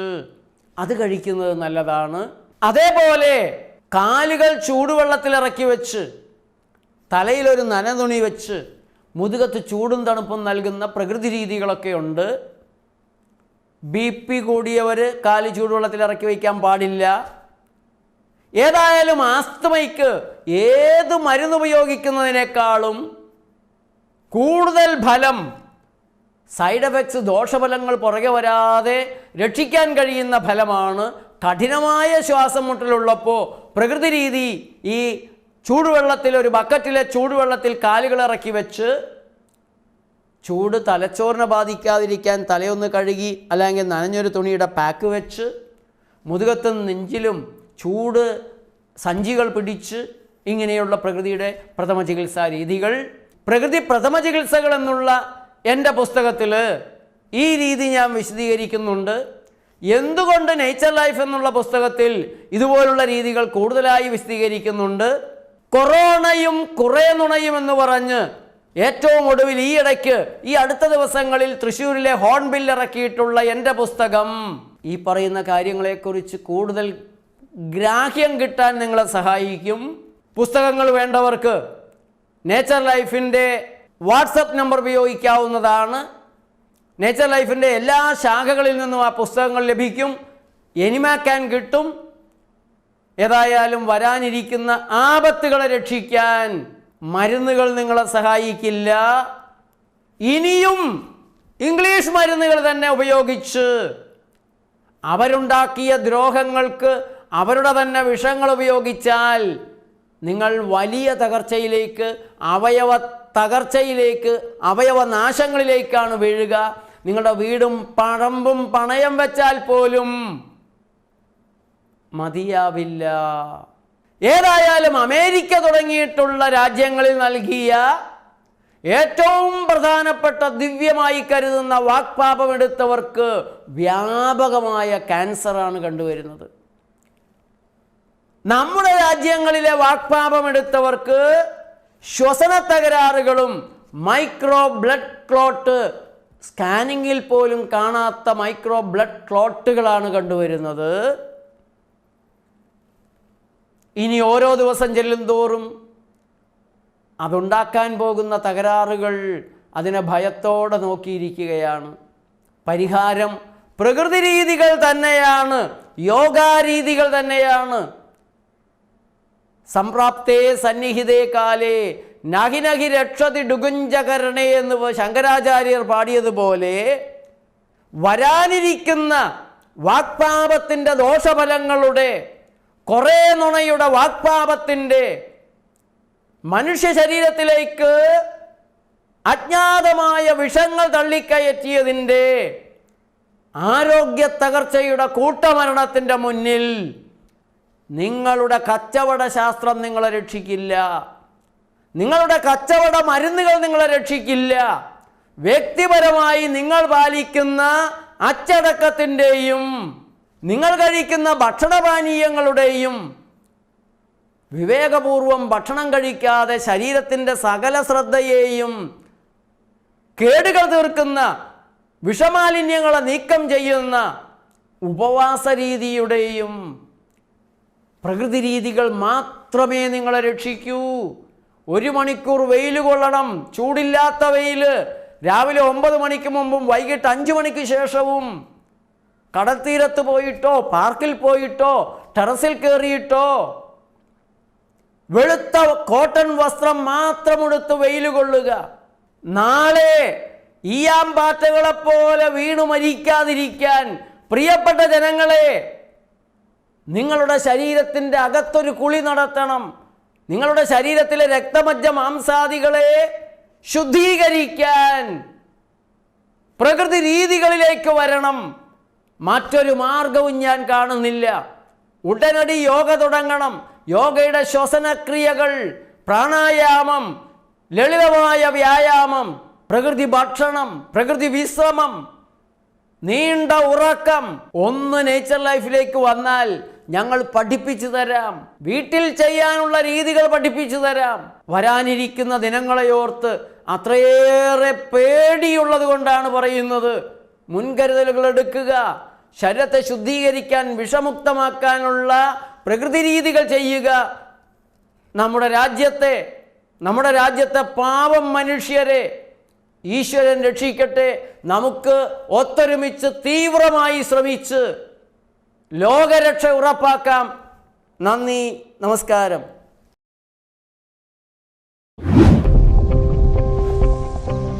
അത് കഴിക്കുന്നത് നല്ലതാണ്. അതേപോലെ കാലുകൾ ചൂടുവെള്ളത്തിൽ ഇറക്കി വെച്ച് തലയിലൊരു നനതുണി വെച്ച് മുതുകത്ത് ചൂടും തണുപ്പും നൽകുന്ന പ്രകൃതി രീതികളൊക്കെ ഉണ്ട്. ബി പി കൂടിയവർ കാൽ ചൂടുവെള്ളത്തിൽ ഇറക്കി വയ്ക്കാൻ പാടില്ല. ഏതായാലും ആസ്തമയ്ക്ക് ഏത് മരുന്ന് ഉപയോഗിക്കുന്നതിനേക്കാളും കൂടുതൽ ഫലം സൈഡ് എഫക്ട്സ് ദോഷഫലങ്ങൾ പുറകെ വരാതെ രക്ഷിക്കാൻ കഴിയുന്ന ഫലമാണ് കഠിനമായ ശ്വാസം മുട്ടലുള്ളപ്പോൾ പ്രകൃതി രീതി ഈ ചൂടുവെള്ളത്തിൽ ഒരു ബക്കറ്റിലെ ചൂടുവെള്ളത്തിൽ കാലുകൾ ഇറക്കി വെച്ച് ചൂട് തലച്ചോറിനെ ബാധിക്കാതിരിക്കാൻ തലയൊന്ന് കഴുകി അല്ലെങ്കിൽ നനഞ്ഞൊരു തുണിയുടെ പാക്ക് വെച്ച് മുതുകത്തും നെഞ്ചിലും ചൂട് സഞ്ചികൾ പിടിച്ച് ഇങ്ങനെയുള്ള പ്രകൃതിയുടെ പ്രഥമ ചികിത്സാ രീതികൾ. പ്രകൃതി പ്രഥമ ചികിത്സകൾ എന്നുള്ള എന്റെ പുസ്തകത്തിൽ ഈ രീതി ഞാൻ വിശദീകരിക്കുന്നുണ്ട്. എന്തുകൊണ്ട് നേച്ചർ ലൈഫ് എന്നുള്ള പുസ്തകത്തിൽ ഇതുപോലുള്ള രീതികൾ കൂടുതലായി വിശദീകരിക്കുന്നുണ്ട്? കൊറോണയും കുറേ നുണയും എന്ന് പറഞ്ഞ് ഏറ്റവും ഒടുവിൽ ഈ ഇടയ്ക്ക് ഈ അടുത്ത ദിവസങ്ങളിൽ തൃശ്ശൂരിലെ ഹോൺബിൽ ഇറക്കിയിട്ടുള്ള എന്റെ പുസ്തകം. ഈ പറയുന്ന കാര്യങ്ങളെക്കുറിച്ച് കൂടുതൽ ഗ്രാഹ്യം കിട്ടാൻ നിങ്ങളെ സഹായിക്കും. പുസ്തകങ്ങൾ വേണ്ടവർക്ക് നേച്ചർ ലൈഫിന്റെ വാട്സപ്പ് നമ്പർ ഉപയോഗിക്കാവുന്നതാണ്. നേച്ചർ ലൈഫിന്റെ എല്ലാ ശാഖകളിൽ നിന്നും ആ പുസ്തകങ്ങൾ ലഭിക്കും. എനിമാക്കാൻ കിട്ടും. ഏതായാലും വരാനിരിക്കുന്ന ആപത്തുകളെ രക്ഷിക്കാൻ മരുന്നുകൾ നിങ്ങളെ സഹായിക്കില്ല. ഇനിയും ഇംഗ്ലീഷ് മരുന്നുകൾ തന്നെ ഉപയോഗിച്ച് അവരുണ്ടാക്കിയ ദ്രോഹങ്ങൾക്ക് അവരുടെ തന്നെ വിഷങ്ങൾ ഉപയോഗിച്ചാൽ നിങ്ങൾ വലിയ തകർച്ചയിലേക്ക് അവയവ തകർച്ചയിലേക്ക് അവയവ നാശങ്ങളിലേക്കാണ് വീഴുക. നിങ്ങളുടെ വീടും പഴമ്പും പണയം വെച്ചാൽ പോലും മതിയാവില്ല. ഏതായാലും അമേരിക്ക തുടങ്ങിയിട്ടുള്ള രാജ്യങ്ങളിൽ നൽകിയ ഏറ്റവും പ്രധാനപ്പെട്ട ദിവ്യമായി കരുതുന്ന വാക്പാപമെടുത്തവർക്ക് വ്യാപകമായ ക്യാൻസറാണ് കണ്ടുവരുന്നത്. നമ്മുടെ രാജ്യങ്ങളിലെ വാക്പാപം എടുത്തവർക്ക് ശ്വസന തകരാറുകളും മൈക്രോ ബ്ലഡ് ക്ലോട്ട് സ്കാനിങ്ങിൽ പോലും കാണാത്ത മൈക്രോ ബ്ലഡ് ക്ലോട്ടുകളാണ് കണ്ടുവരുന്നത്. ഇനി ഓരോ ദിവസം ചെല്ലും തോറും അതുണ്ടാക്കാൻ പോകുന്ന തകരാറുകൾ അതിനെ ഭയത്തോടെ നോക്കിയിരിക്കുകയാണ്. പരിഹാരം പ്രകൃതി രീതികൾ തന്നെയാണ് യോഗാരീതികൾ തന്നെയാണ്. സംപ്രാപ്തേ സന്നിഹിതേ കാലേ നഹി നഹി രക്ഷതി ഡുഗുഞ്ചകരണേ എന്ന് ശങ്കരാചാര്യർ പാടിയതുപോലെ വരാനിരിക്കുന്ന വാക്പാപത്തിന്റെ ദോഷഫലങ്ങളുടെ കുറേ നുണയുടെ വാക്പാപത്തിന്റെ മനുഷ്യ ശരീരത്തിലേക്ക് അജ്ഞാതമായ വിഷങ്ങൾ തള്ളിക്കയറ്റിയതിന്റെ ആരോഗ്യ തകർച്ചയുടെ കൂട്ടമരണത്തിന്റെ മുന്നിൽ നിങ്ങളുടെ കച്ചവട ശാസ്ത്രം നിങ്ങളെ രക്ഷിക്കില്ല. നിങ്ങളുടെ കച്ചവട മരുന്നുകൾ നിങ്ങളെ രക്ഷിക്കില്ല. വ്യക്തിപരമായി നിങ്ങൾ പാലിക്കുന്ന അച്ചടക്കത്തിന്റെയും നിങ്ങൾ കഴിക്കുന്ന ഭക്ഷണപാനീയങ്ങളുടെയും വിവേകപൂർവം ഭക്ഷണം കഴിക്കാതെ ശരീരത്തിന്റെ സകല ശ്രദ്ധയെയും കേടുകൾ തീർക്കുന്ന വിഷമാലിന്യങ്ങളെ നീക്കം ചെയ്യുന്ന ഉപവാസ രീതിയുടെയും പ്രകൃതി രീതികൾ മാത്രമേ നിങ്ങളെ രക്ഷിക്കൂ. ഒരു മണിക്കൂർ വെയിൽ കൊള്ളണം. ചൂടില്ലാത്ത വെയിൽ രാവിലെ ഒമ്പത് മണിക്ക് മുമ്പും വൈകിട്ട് അഞ്ച് മണിക്ക് ശേഷവും. കടൽത്തീരത്ത് പോയിട്ടോ പാർക്കിൽ പോയിട്ടോ ടെറസിൽ കയറിയിട്ടോ വെളുത്ത കോട്ടൺ വസ്ത്രം മാത്രമെടുത്ത് വെയിൽ കൊള്ളുക. നാളെ ഈയാമ്പാറ്റകളെപ്പോലെ വീണു മരിക്കാതിരിക്കാൻ പ്രിയപ്പെട്ട ജനങ്ങളെ നിങ്ങളുടെ ശരീരത്തിന്റെ അകത്തൊരു കുളി നടത്തണം. നിങ്ങളുടെ ശരീരത്തിലെ രക്തമജ്ജ മാംസാദികളെ ശുദ്ധീകരിക്കാൻ പ്രകൃതി രീതികളിലേക്ക് വരണം. മറ്റൊരു മാർഗവും ഞാൻ കാണുന്നില്ല. ഉടനടി യോഗ തുടങ്ങണം. യോഗയുടെ ശ്വസനക്രിയകൾ പ്രാണായാമം ലളിതമായ വ്യായാമം പ്രകൃതി ഭക്ഷണം പ്രകൃതി വിശ്രമം നീണ്ട ഉറക്കം. ഒന്ന് നേച്ചർ ലൈഫിലേക്ക് വന്നാൽ ഞങ്ങൾ പഠിപ്പിച്ചു തരാം. വീട്ടിൽ ചെയ്യാനുള്ള രീതികൾ പഠിപ്പിച്ചു തരാം. വരാനിരിക്കുന്ന ദിനങ്ങളെ ഓർത്ത് അത്രയേറെ പേടിയുള്ളത് കൊണ്ടാണ് പറയുന്നത്. മുൻകരുതലുകൾ എടുക്കുക. ശരീരത്തെ ശുദ്ധീകരിക്കാൻ വിഷമുക്തമാക്കാനുള്ള പ്രകൃതി രീതികൾ ചെയ്യുക. നമ്മുടെ രാജ്യത്തെ നമ്മുടെ രാജ്യത്തെ പാവം മനുഷ്യരെ ഈശ്വരൻ രക്ഷിക്കട്ടെ. നമുക്ക് ഒത്തൊരുമിച്ച് തീവ്രമായി ശ്രമിച്ച് ലോകരക്ഷ ഉറപ്പാക്കാം. നന്ദി നമസ്കാരം.